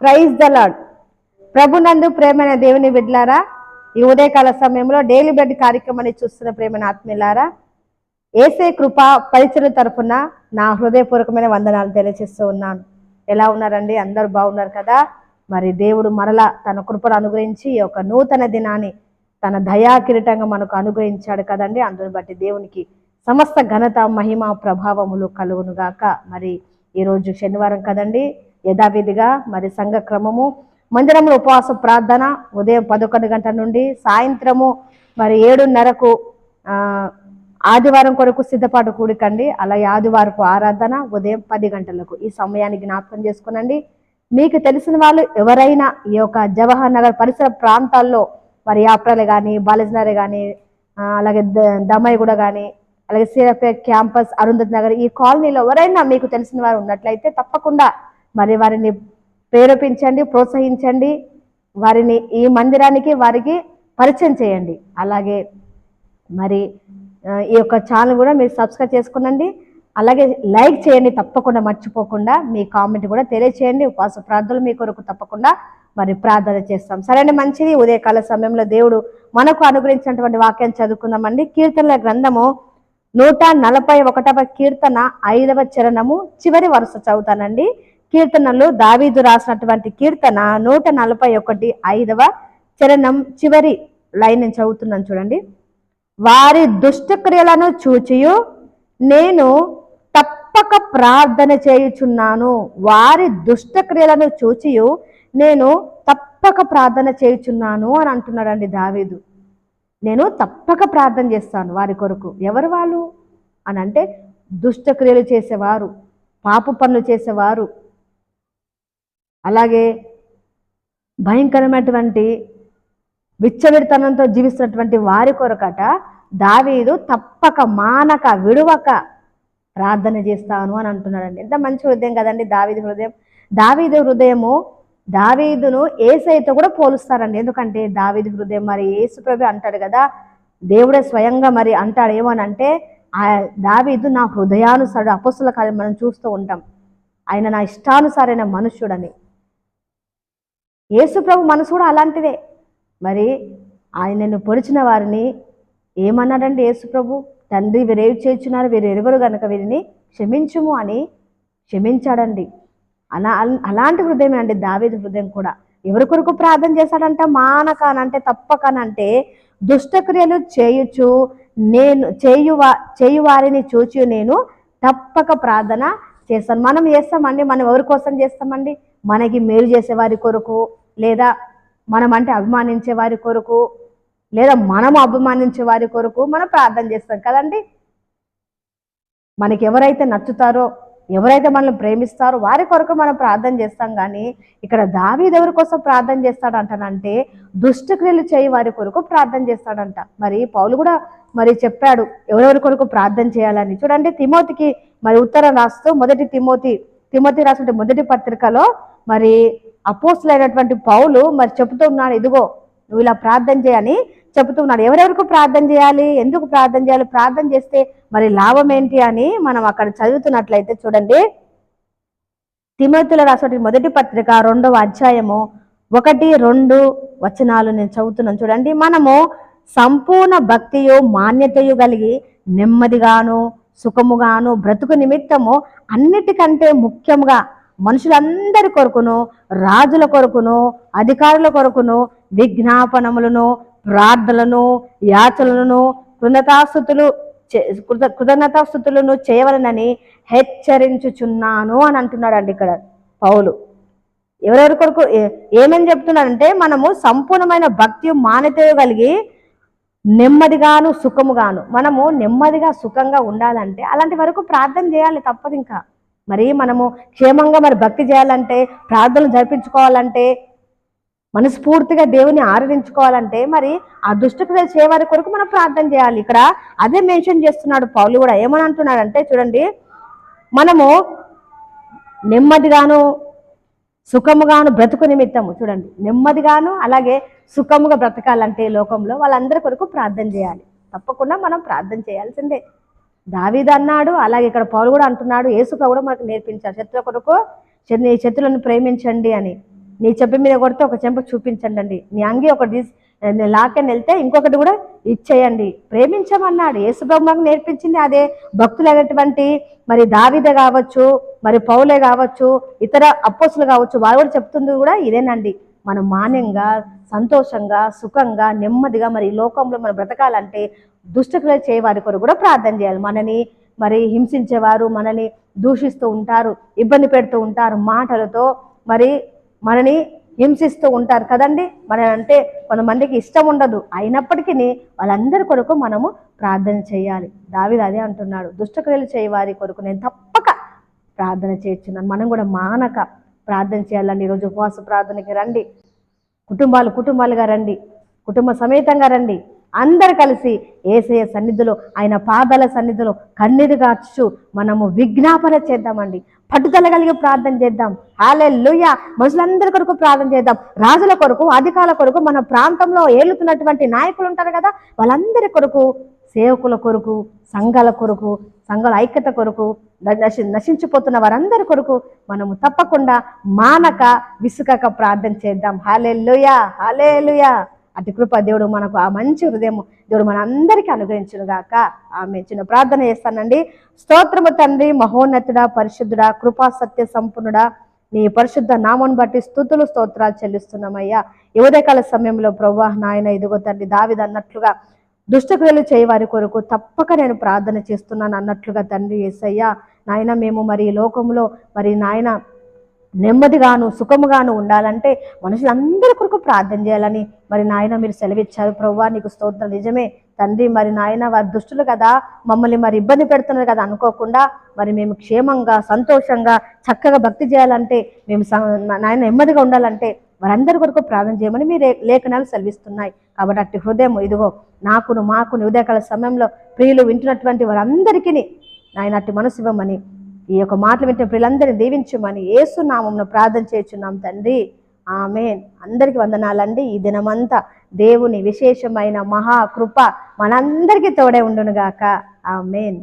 Praise the lord. ప్రభునందు ప్రేమైన దేవుని బిడ్లారా ఈ ఉదయకాల సమయంలో డైలీ బెడ్ కార్యక్రమాన్ని చూస్తున్న ప్రేమైన ఆత్మీయులారా ఏసే కృప పరిచయం తరఫున నా హృదయపూర్వకమైన వందనాలు తెలియజేస్తూ ఉన్నాను. ఎలా ఉన్నారండి? అందరూ బాగున్నారు కదా? మరి దేవుడు మరలా తన కృపను అనుగ్రహించి ఈ యొక్క నూతన దినాన్ని తన దయా కిరీటంగా మనకు అనుగ్రహించాడు కదండి. అందుని బట్టి దేవునికి సమస్త ఘనత మహిమ ప్రభావములు కలుగునుగాక. మరి ఈరోజు శనివారం కదండి. యథావిధిగా మరి సంఘ క్రమము మందిరంలో ఉపవాస ప్రార్థన ఉదయం పదకొండు గంటల నుండి సాయంత్రము మరి ఏడున్నరకు ఆదివారం కొరకు సిద్ధపాటు కూడికండి. అలాగే ఆదివారపు ఆరాధన ఉదయం పది గంటలకు. ఈ సమయాన్ని జ్ఞాపకం చేసుకునండి. మీకు తెలిసిన వాళ్ళు ఎవరైనా ఈ యొక్క జవహర్ నగర్ పరిసర ప్రాంతాల్లో మరి యాప్రాలు కానీ బాలజనగర్ కానీ అలాగే ద- దమ్మాయిగూడ కానీ అలాగే సీరపేట్ క్యాంపస్ అరుంధతి నగర్ ఈ కాలనీలో ఎవరైనా మీకు తెలిసిన వారు ఉన్నట్లయితే తప్పకుండా మరి వారిని ప్రేరేపించండి ప్రోత్సహించండి. వారిని ఈ మందిరానికి వారికి పరిచయం చేయండి. అలాగే మరి ఈ యొక్క ఛానల్ కూడా మీరు సబ్స్క్రైబ్ చేసుకునండి. అలాగే లైక్ చేయండి తప్పకుండా మర్చిపోకుండా. మీ కామెంట్ కూడా తెలియచేయండి. ఉపవాస ప్రార్థనలు మీ కొరకు తప్పకుండా మరి ప్రార్థన చేస్తాం. సరే మంచిది. ఉదయకాల సమయంలో దేవుడు మనకు అనుగ్రహించినటువంటి వాక్యం చదువుకుందామండి. కీర్తనల గ్రంథము నూట నలభై ఒకటవ కీర్తన ఐదవ చరణము చివరి వరుస చదువుతానండి. కీర్తనలు దావీదు రాసినటువంటి కీర్తన నూట నలభై ఒకటి ఐదవ చరణం చివరి లైన్ నేను చదువుతున్నాను చూడండి. వారి దుష్టక్రియలను చూచియు నేను తప్పక ప్రార్థన చేయుచున్నాను. వారి దుష్టక్రియలను చూచియు నేను తప్పక ప్రార్థన చేయుచున్నాను అని అంటున్నాడండి దావీదు. నేను తప్పక ప్రార్థన చేస్తాను వారి కొరకు. ఎవరు వాళ్ళు? అని అంటే దుష్టక్రియలు చేసేవారు పాపు పనులు చేసేవారు అలాగే భయంకరమైనటువంటి విచ్చవిడితనంతో జీవిస్తున్నటువంటి వారి కొరకట దావీదు తప్పక మానక విడువక ప్రార్థన చేస్తాను అని అంటున్నాడండి. ఎంత మంచి హృదయం కదండి దావీదు హృదయం. దావీదు హృదయము దావీదును ఏసైతో కూడా పోలుస్తారండి. ఎందుకంటే దావీదు హృదయం మరి ఏసుప్రభు ప్రభు అంటాడు కదా దేవుడే స్వయంగా మరి అంటాడు ఏమనంటే ఆ దావీదు నా హృదయానుసారుడు అపస్సుల కార్యం మనం చూస్తూ ఉంటాం. ఆయన నా ఇష్టానుసారైన మనుష్యుడని. యేసుప్రభు మనసు కూడా అలాంటిదే. మరి ఆయనను పొడిచిన వారిని ఏమన్నాడండి యేసుప్రభు? తండ్రి వీరేవి చేర్చున్నారు వీరు ఎరుగరు గనక వీరిని క్షమించుము అని క్షమించాడండి. అలా అలాంటి హృదయమే అండి దావేది హృదయం కూడా. ఎవరి కొరకు ప్రార్థన చేశాడంట? మానకానంటే అంటే తప్పకనంటే దుష్టక్రియలు చేయుచు నేను చేయువా చేయు వారిని చూచి నేను తప్పక ప్రార్థన చేస్తాను. మనం చేస్తామండి మనం ఎవరి కోసం చేస్తామండి? మనకి మేలు చేసే వారి కొరకు లేదా మనం అంటే అభిమానించే వారి కొరకు లేదా మనం అభిమానించే వారి కొరకు మనం ప్రార్థన చేస్తాం కదండి? మనకి ఎవరైతే నచ్చుతారో ఎవరైతే మనల్ని ప్రేమిస్తారో వారి కొరకు మనం ప్రార్థన చేస్తాం. కానీ ఇక్కడ దావీదు ఎవరి కోసం ప్రార్థన చేస్తాడంటనంటే దుష్టక్రియలు చేయి వారి కొరకు ప్రార్థన చేస్తాడంట. మరి పౌలు కూడా మరి చెప్పాడు ఎవరెవరి కొరకు ప్రార్థన చేయాలని. చూడండి తిమోతికి మరి ఉత్తరం రాస్తూ మొదటి తిమోతి తిమోతి రాసిన మొదటి పత్రికలో మరి అపోస్తులైనటువంటి పౌలు మరి చెబుతూ ఉన్నాడు ఇదిగో నువ్వు ఇలా ప్రార్థన చేయని చెబుతున్నాడు. ఎవరెవరికి ప్రార్థన చేయాలి? ఎందుకు ప్రార్థన చేయాలి? ప్రార్థన చేస్తే మరి లాభం ఏంటి అని మనం అక్కడ చదువుతున్నట్లయితే చూడండి. తిమోతిలో రాసిన మొదటి పత్రిక రెండవ అధ్యాయము ఒకటి రెండు వచనాలు నేను చదువుతున్నాను. చూడండి మనము సంపూర్ణ భక్తియు మాన్యతయు కలిగి నెమ్మదిగాను సుఖముగాను బ్రతుకు నిమిత్తము అన్నిటికంటే ముఖ్యంగా మనుషులందరి కొరకును రాజుల కొరకును అధికారుల కొరకును విజ్ఞాపనములను ప్రార్థనలను యాచనలను కృతజ్ఞతాస్థుతులు చే- కృత- కృతజ్ఞతాస్థుతులను చేయవలనని హెచ్చరించుచున్నాను అని అంటున్నాడండి ఇక్కడ పౌలు. ఎవరెవరి కొరకు ఏమని చెప్తున్నాడంటే మనము సంపూర్ణమైన భక్తి మాన్యత కలిగి నెమ్మదిగాను సుఖముగాను మనము నెమ్మదిగా సుఖంగా ఉండాలంటే అలాంటి వరకు ప్రార్థన చేయాలి తప్పదు ఇంకా. మరి మనము క్షేమంగా మరి భక్తి చేయాలంటే ప్రార్థనలు జరిపించుకోవాలంటే మనస్ఫూర్తిగా దేవుని ఆరాధించుకోవాలంటే మరి ఆ దుష్టక్రియ చేయవారి కొరకు మనం ప్రార్థన చేయాలి. ఇక్కడ అదే మెన్షన్ చేస్తున్నాడు పౌలు కూడా. ఏమని అంటున్నాడంటే చూడండి మనము నెమ్మదిగాను సుఖముగాను బ్రతుకు నిమిత్తము. చూడండి నెమ్మదిగాను అలాగే సుఖముగా బ్రతకాలంటే ఈ లోకంలో వాళ్ళందరి కొరకు ప్రార్థన చేయాలి. తప్పకుండా మనం ప్రార్థన చేయాల్సిందే. దావీదు అన్నాడు అలాగే ఇక్కడ పౌలు కూడా అంటున్నాడు ఏసుక కూడా మనకు నేర్పించాడు శత్రుల కొరకు శత్రులను ప్రేమించండి అని. నీ చెంప మీద కొడితే ఒక చెంప చూపించండి అండి నీ అంగి ఒకటి లాకని వెళ్తే ఇంకొకటి కూడా ఇచ్చేయండి. ప్రేమించమన్నాడు. యేసుబ్రహ్మకు నేర్పించింది అదే. భక్తులైనటువంటి మరి దావిద కావచ్చు మరి పౌలే కావచ్చు ఇతర అపోసులు కావచ్చు వారు కూడా చెప్తుంది కూడా ఇదేనండి. మనం మాన్యంగా సంతోషంగా సుఖంగా నెమ్మదిగా మరి లోకంలో మనం బ్రతకాలంటే దుష్టక్రియలు చేయవారి కొరకు కూడా ప్రార్థన చేయాలి. మనని మరి హింసించేవారు మనని దూషిస్తూ ఉంటారు ఇబ్బంది పెడుతూ ఉంటారు మాటలతో. మరి మనని హింసిస్తూ ఉంటారు కదండి. మన అంటే కొంతమందికి ఇష్టం ఉండదు. అయినప్పటికీ వాళ్ళందరి కొరకు మనము ప్రార్థన చేయాలి. దావిది అదే అంటున్నాడు. దుష్టక్రియలు చేయవారి కొరకు నేను తప్పక ప్రార్థన చేయొచ్చున్నాను మనం కూడా మానక ప్రార్థన చేయాలండి. ఈరోజు ఉపవాస ప్రార్థనకి రండి. కుటుంబాలు కుటుంబాలుగా రండి. కుటుంబ సమేతంగా రండి. అందరు కలిసి ఏసయ సన్నిధిలో ఆయన పాదాల సన్నిధిలో కన్నీరు కాచు మనము విజ్ఞాపన చేద్దామండి. పట్టుదల కలిగి ప్రార్థన చేద్దాం. హాలే లుయ మనుషులందరి కొరకు ప్రార్థన చేద్దాం. రాజుల కొరకు అధికారుల కొరకు మన ప్రాంతంలో ఏలుతున్నటువంటి నాయకులు ఉంటారు కదా వాళ్ళందరి కొరకు సేవకుల కొరకు సంఘాల కొరకు సంఘాల ఐక్యత కొరకు నశి నశించిపోతున్న వారందరి కొరకు మనము తప్పకుండా మానక విసుకక ప్రార్థన చేద్దాం. హాలే లుయా హాలే అటు కృప దేవుడు మనకు ఆ మంచి హృదయం దేవుడు మన అందరికీ అనుగ్రహించును గాక ఆమె చిన్న ప్రార్థన చేస్తానండి. స్తోత్రము తండ్రి మహోన్నతుడా పరిశుద్ధుడా కృపా సత్య సంపన్నుడా నీ పరిశుద్ధ నామను బట్టి స్థుతులు స్తోత్రాలు చెల్లిస్తున్నామయ్యా. యువదకాల సమయంలో ప్రభా నాయన ఇదిగో తండ్రి దావిది అన్నట్లుగా దుష్టక్రియలు చేయవారి కొరకు తప్పక నేను ప్రార్థన చేస్తున్నాను అన్నట్లుగా తండ్రి ఏసయ్యా. నాయన మేము మరి లోకంలో మరి నాయన నెమ్మదిగాను సుఖముగాను ఉండాలంటే మనుషులందరి కొరకు ప్రార్థన చేయాలని మరి నాయన మీరు సెలవిచ్చారు. ప్రవ్వా నీకు స్తోత్రం. నిజమే తండ్రి మరి నాయన వారి దుష్టులు కదా మమ్మల్ని మరి ఇబ్బంది పెడుతున్నారు కదా అనుకోకుండా మరి మేము క్షేమంగా సంతోషంగా చక్కగా భక్తి చేయాలంటే మేము స- నాయన నెమ్మదిగా ఉండాలంటే వారందరి కొరకు ప్రార్థన చేయమని మీ లేఖనాలు సెలవిస్తున్నాయి. కాబట్టి అట్టి హృదయం ఇదిగో నాకును మాకును ఉదయకాల సమయంలో ప్రియులు వింటున్నటువంటి వారందరికీ నాయన అట్టి మనసు ఇవ్వమని ఈ యొక్క మాటలు వింటే ప్రియులందరినీ దీవించమని ఏసు నామంలో ప్రార్థన చేస్తున్నాం తండ్రి. ఆమె అందరికి వందనాలండి. ఈ దినమంతా దేవుని విశేషమైన మహా కృప మనందరికీ తోడే ఉండునుగాక. ఆమెన్.